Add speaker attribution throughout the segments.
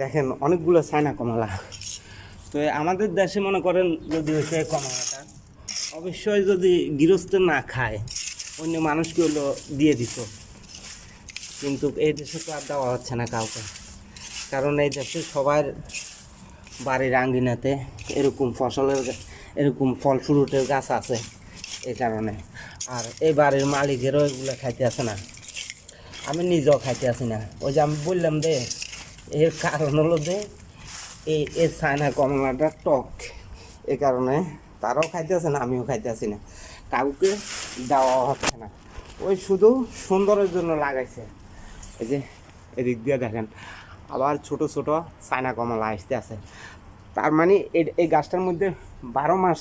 Speaker 1: দেখেন, অনেকগুলো চায়না কমলা। তো আমাদের দেশে মনে করেন যদি হয়েছে কমলাটা, অবশ্যই যদি গৃহস্থ না খায়, অন্য মানুষকে হলো দিয়ে দিত। কিন্তু এই দেশে তো আর দেওয়া হচ্ছে না কাউকে। কারণ এই দেশে সবার বাড়ির আঙ্গিনাতে এরকম ফসলের এরকম ফল ফ্রুটের গাছ আছে এই কারণে। আর এই বাড়ির মালিকেরও এগুলো খাইতে আসে না। আমি নিজেও খাইতে আসি না। ওই যে আমি বললাম দে এর কারণ হলো যে এই এই চায়না কমলাটা টক। এ কারণে তারাও খাইতে আসে না, আমিও খাইতে আসি না। কাউকে দেওয়া হচ্ছে না। ওই শুধু সুন্দরের জন্য লাগাইছে। এই যে, এদিক দিয়ে দেখেন, আবার ছোট ছোট চায়না কমলা আসতে আছে। তার মানে এই গাছটার মধ্যে বারো মাস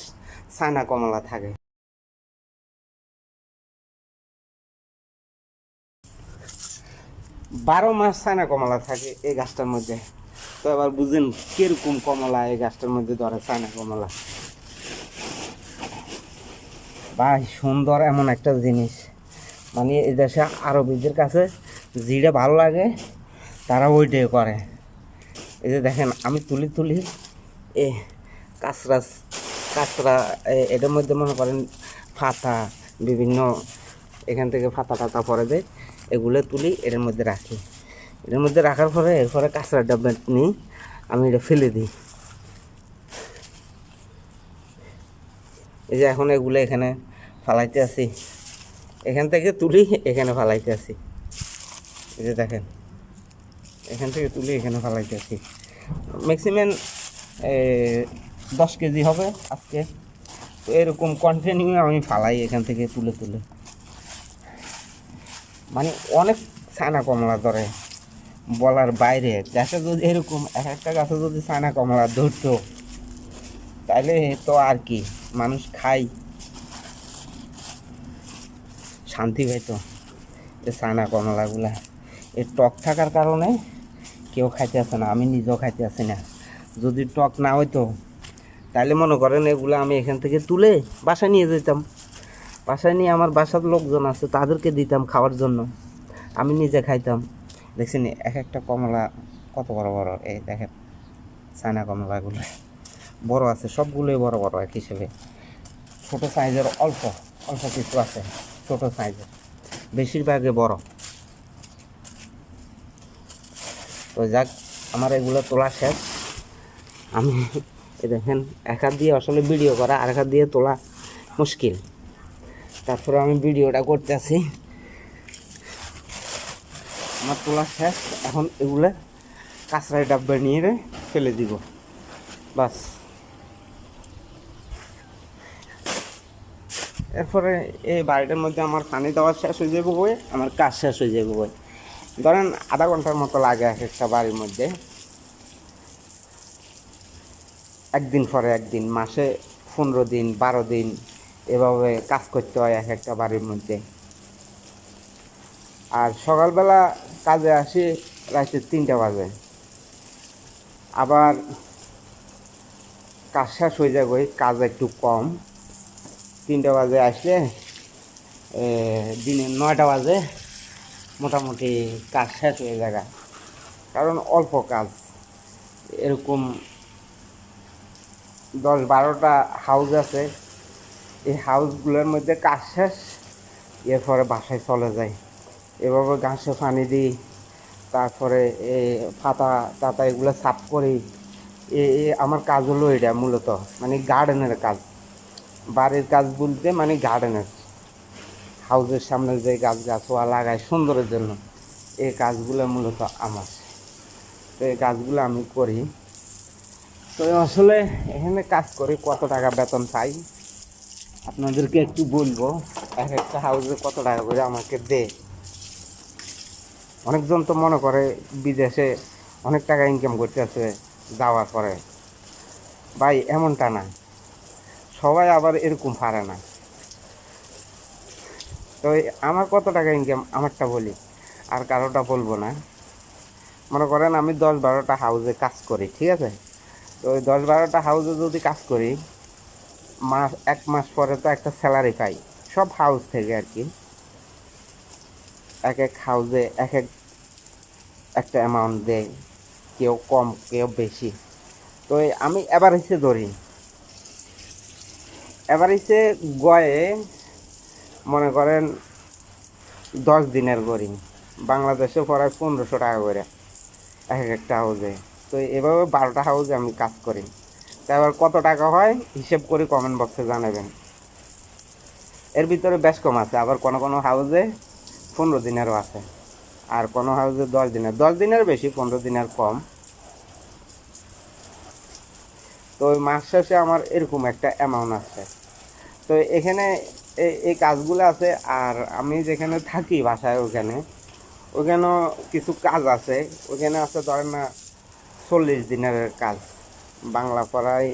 Speaker 1: চায়না কমলা থাকে। বারো মাস চায়না কমলা থাকে এই গাছটার মধ্যে। তো এবার বুঝেন কীরকম কমলা এই গাছটার মধ্যে ধরে চায়না কমলা। ভাই, সুন্দর এমন একটা জিনিস। মানে এই দেশে আরবিদের কাছে যেটা ভালো লাগে, তারা ওইটাই করে। এই যে দেখেন, আমি তুলি তুলি এ কাঁচরা কাঁচরা এটার মধ্যে মনে করেন ফাতা, বিভিন্ন এখান থেকে ফাতা টাতা পরে দেয়। এগুলো তুলি, এর মধ্যে রাখি। এর মধ্যে রাখার পরে, এরপরে কাঁচরা ডাব্বা নিই, আমি এটা ফেলে দিই। এই যে এখন এগুলো এখানে ফালাইতে আছি। এখান থেকে তুলি, এখানে ফালাইতে আছি। এই যে দেখেন, এখান থেকে তুলি, এখানে ফালাইতে আছি। ম্যাক্সিমাম দশ কেজি হবে আজকে। তো এরকম কন্টিনিউ আমি ফালাই এখান থেকে তুলে তুলে। মানে অনেক ছানা কমলা ধরে বলার বাইরে। গাছে যদি এরকম এক একটা গাছে যদি ছানা কমলা ধরতো তাহলে তো আর কি, মানুষ খাই শান্তি পাইতো এই ছানা কমলাগুলা। এই টক থাকার কারণে কেউ খাইতে আসে না, আমি নিজেও খাইতে আসি না। যদি টক না হইতো তাহলে মনে করেন এগুলো আমি এখান থেকে তুলে বাসায় নিয়ে যেতাম। বাসায় নিয়ে আমার বাসার লোকজন আছে, তাদেরকে দিতাম খাওয়ার জন্য। আমি নিজে খাইতাম। দেখছেন, এক একটা কমলা কত বড় বড়, এই দেখেন, চায়না কমলাগুলো। বড় আছে, সবগুলোই বড় বড় এক হিসেবে। ছোটো সাইজের অল্প অল্প কিছু আছে, ছোট সাইজের। বেশিরভাগে বড়। তো যাক, আমার এগুলো তোলা শেষ। আমি দেখেন, এক হাত দিয়ে আসলে ভিডিও করা আর এক হাত দিয়ে তোলা মুশকিল। তারপরে আমি ভিডিওটা করতে আছি আমার তোলা শেষ, এখন এগুলো কাঁচরাই ডাব্বা নিয়ে ফেলে দিব। বাস। এরপরে এই বাড়িটার মধ্যে আমার পানি দেওয়া শেষ হয়ে যাবে বই আমার কাজ শেষ হয়ে যাবে বই ধরেন আধা ঘণ্টার মতো লাগে এক একটা বাড়ির মধ্যে। একদিন পরে একদিন, মাসে পনেরো দিন, বারো দিন এভাবে কাজ করতে হয় এক একটা বাড়ির মধ্যে। আর সকালবেলা কাজে আসি রাতে তিনটা বাজে। আবার কাজ শেষ হয়ে যাবে কাজ একটু কম। তিনটা বাজে আসলে দিনে নয়টা বাজে। মোটামুটি কাজ শেষ হয়ে যায় কারণ অল্প কাজ। এরকম দশ বারোটা হাউস আছে। এই হাউসগুলোর মধ্যে কাজ শেষ, এরপরে বাসায় চলে যায় এভাবে ঘাসে পানি দিই, তারপরে এই পাতা টাতা এগুলো সাফ করি। এ আমার কাজ হলো এটা মূলত মানে গার্ডেনের কাজ। বাড়ির কাজ বলতে মানে গার্ডেনের হাউসের সামনে যে গাছ গাছওয়া লাগায় সুন্দরের জন্য এই কাজগুলো মূলত আমার। তো এই কাজগুলো আমি করি। তো আসলে এখানে কাজ করি কত টাকা বেতন পাই? আপনাদেরকে একটু বলব, এক একটা হাউসে কত টাকা করে আমাকে দে অনেকজন তো মনে করে বিদেশে অনেক টাকা ইনকাম করতে আছে যাওয়ার পরে। ভাই, এমনটা না। সবাই আবার এরকম পারে না। তো আমার কত টাকা ইনকাম আমারটা বলি। আর কারোটা বলব না। মনে করেন আমি দশ বারোটা হাউসে কাজ করি, ঠিক আছে? তো ওই দশ বারোটা হাউসে যদি কাজ করি মাস, এক মাস পরে তো একটা স্যালারি পাই। সব হাউস থেকে আর কি। এক এক হাউসে এক এক একটা অ্যামাউন্ট দেয়, কেউ কম, কেউ বেশি। তো আমি এভারেজে ধরি। এভারেজে গয়ে মনে করেন দশ দিনের গড়ি। বাংলাদেশে প্রায় পনেরোশো টাকা করে এক একটা হাউজে তো এভাবে বারোটা হাউজে আমি কাজ করি। এবার কত টাকা হয়, হিসেব করে কমেন্ট বক্সে জানাবেন। এর ভিতরে বেশ কম আছে, আবার কোনো কোনো হাউজে পনেরো দিনেরও আছে। আর কোনো হাউজে দশ দিনের দশ দিনের বেশি, পনেরো দিনের কম। তো ওই মাস শেষে আমার এরকম একটা অ্যামাউন্ট আছে তো এখানে এই কাজগুলো আছে, আর আমি যেখানে থাকি বাসায় ওখানে, ওখানেও কিছু কাজ আছে। ওখানে আছে ধরেন না, চল্লিশ দিনের কাজ। বাংলা পড়ায়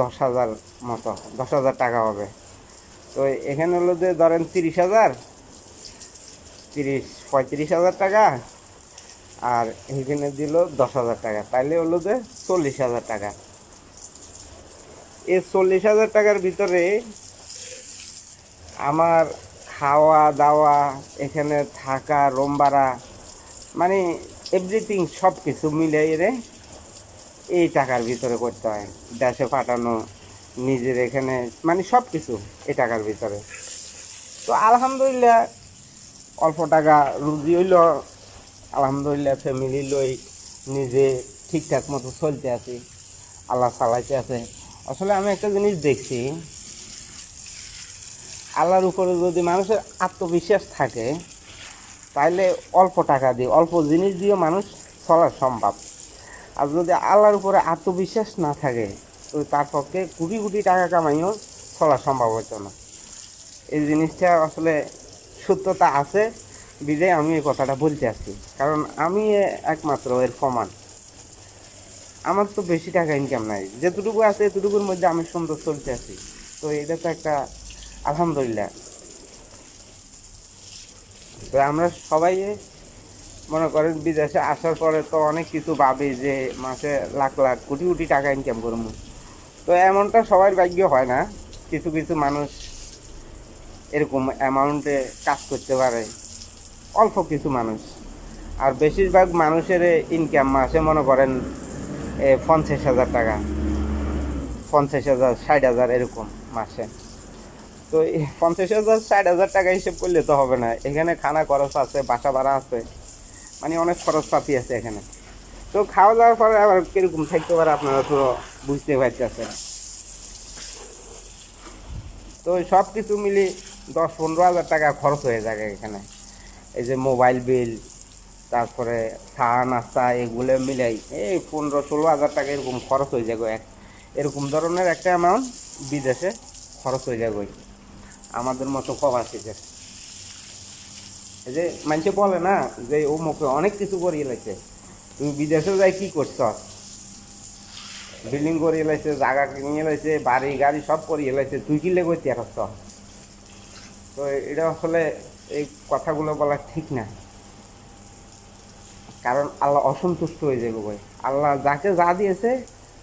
Speaker 1: দশ হাজার মতো, দশ হাজার টাকা হবে। তো এখানে হলো যে ধরেন তিরিশ হাজার, তিরিশ, পঁয়ত্রিশ হাজার টাকা, আর এখানে দিল দশ হাজার টাকা। তাইলে হলো যে চল্লিশ হাজার টাকা। এই চল্লিশ হাজার টাকার ভিতরে আমার খাওয়া, দাওয়া, এখানে থাকা, রুম ভাড়া মানে এভরিথিং সব কিছু মিলিয়ে রে এই টাকার ভিতরে করতে হয়। দেশে পাঠানো, নিজের এখানে মানে সব কিছু এই টাকার ভিতরে। তো আলহামদুলিল্লাহ, অল্প টাকা রুজি হইল। আলহামদুলিল্লাহ ফ্যামিলি লই নিজে ঠিকঠাক মতো চলতে আছি। আল্লাহ চালাইতে আছে। আসলে আমি একটা জিনিস দেখছি, আল্লাহর উপরে যদি মানুষের আত্মবিশ্বাস থাকে তাহলে অল্প টাকা দিয়ে, অল্প জিনিস দিয়ে মানুষ চলা সম্ভব। আর যদি আল্লাহর উপরে আত্মবিশ্বাস না থাকে, তো তার পক্ষে কোটি কোটি টাকা কামাইও চলা সম্ভব হতো না। এই জিনিসটা আসলে সত্যতা আছে বিদায় আমি এই কথাটা বলতে আসছি। কারণ আমি একমাত্র এর প্রমাণ আমার তো বেশি টাকা ইনকাম নাই। যেটুকু আছে এতটুকুর মধ্যে আমি সুন্দর চলতে আছি। তো এটা তো একটা আলহামদুলিল্লাহ। তো আমরা সবাই মনে করেন বিদেশে আসার পরে তো অনেক কিছু ভাবি যে মাসে লাখ লাখ কোটি কোটি টাকা ইনকাম করব। তো এমনটা সবার ভাগ্য হয় না। কিছু কিছু মানুষ এরকম অ্যামাউন্টে কাজ করতে পারে। অল্প কিছু মানুষ। আর বেশিরভাগ মানুষের ইনকাম মাসে মনে করেন পঞ্চাশ হাজার টাকা। পঞ্চাশ হাজার, ষাট হাজার এরকম মাসে। তো পঞ্চাশ হাজার, ষাট হাজার টাকা হিসেব করলে তো হবে না। এখানে খানা খরচ আছে, বাসা ভাড়া আছে। মানে অনেক খরচ পাতি আছে এখানে। তো খাওয়া দাওয়ার পরে আবার কীরকম থাকতে পারে আপনারা তো বুঝতে পারতেছেন। তো সব কিছু মিলি দশ পনেরো হাজার টাকা খরচ হয়ে যায় এখানে। এই যে মোবাইল বিল, তারপরে চা, নাস্তা, এগুলো মিলাই এই পনেরো ষোলো হাজার টাকা এরকম খরচ হয়ে যাবে। এক এরকম ধরনের একটা অ্যামাউন্ট বিদেশে খরচ হয়ে যাবে। আমাদের মতো কম প্রবাসীদের। যে মানুষে বলে না যে ও মুখে অনেক কিছু করিয়ে লাগছে তুমি বিদেশে যাই কি করছ? বিল্ডিং করিয়ে লাইছে, জায়গা কিনে লাইছে, বাড়ি, গাড়ি সব করিয়ে লাইছে, তুই করতে আসছ তো? এটা আসলে এই কথাগুলো বলা ঠিক না। কারণ আল্লাহ অসন্তুষ্ট হয়ে যাবে ভাই আল্লাহ যাকে যা দিয়েছে,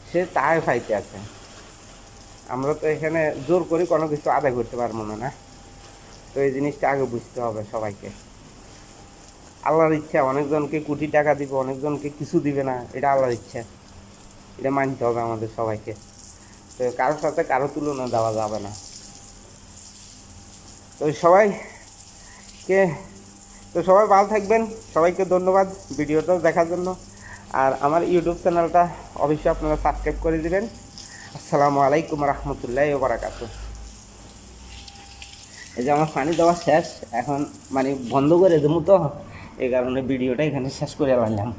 Speaker 1: সে তাই পাইতে আছে। আমরা তো এখানে জোর করে কোনো কিছু আদায় করতে পারব না? তো এই জিনিসটা আগে বুঝতে হবে সবাইকে। আল্লাহর ইচ্ছা, অনেকজনকে কোটি টাকা দিবে, অনেকজনকে কিছু দিবে না, এটা আল্লাহর ইচ্ছা। এটা মানতে হবে আমাদের সবাইকে। তো কারোর সাথে কারও তুলনা দেওয়া যাবে না। তো সবাই কে তো সবাই ভালো থাকবেন। সবাইকে ধন্যবাদ ভিডিওটা দেখার জন্য। আর আমার ইউটিউব চ্যানেলটা অবশ্যই আপনারা সাবস্ক্রাইব করে দিবেন। আসসালামু আলাইকুম রহমতুল্লাহ বারাকাত এই যে আমার পানি দেওয়া শেষ, এখন মানে বন্ধ করে দেবো তো। এই কারণে ভিডিওটা এখানে শেষ করে আনলাম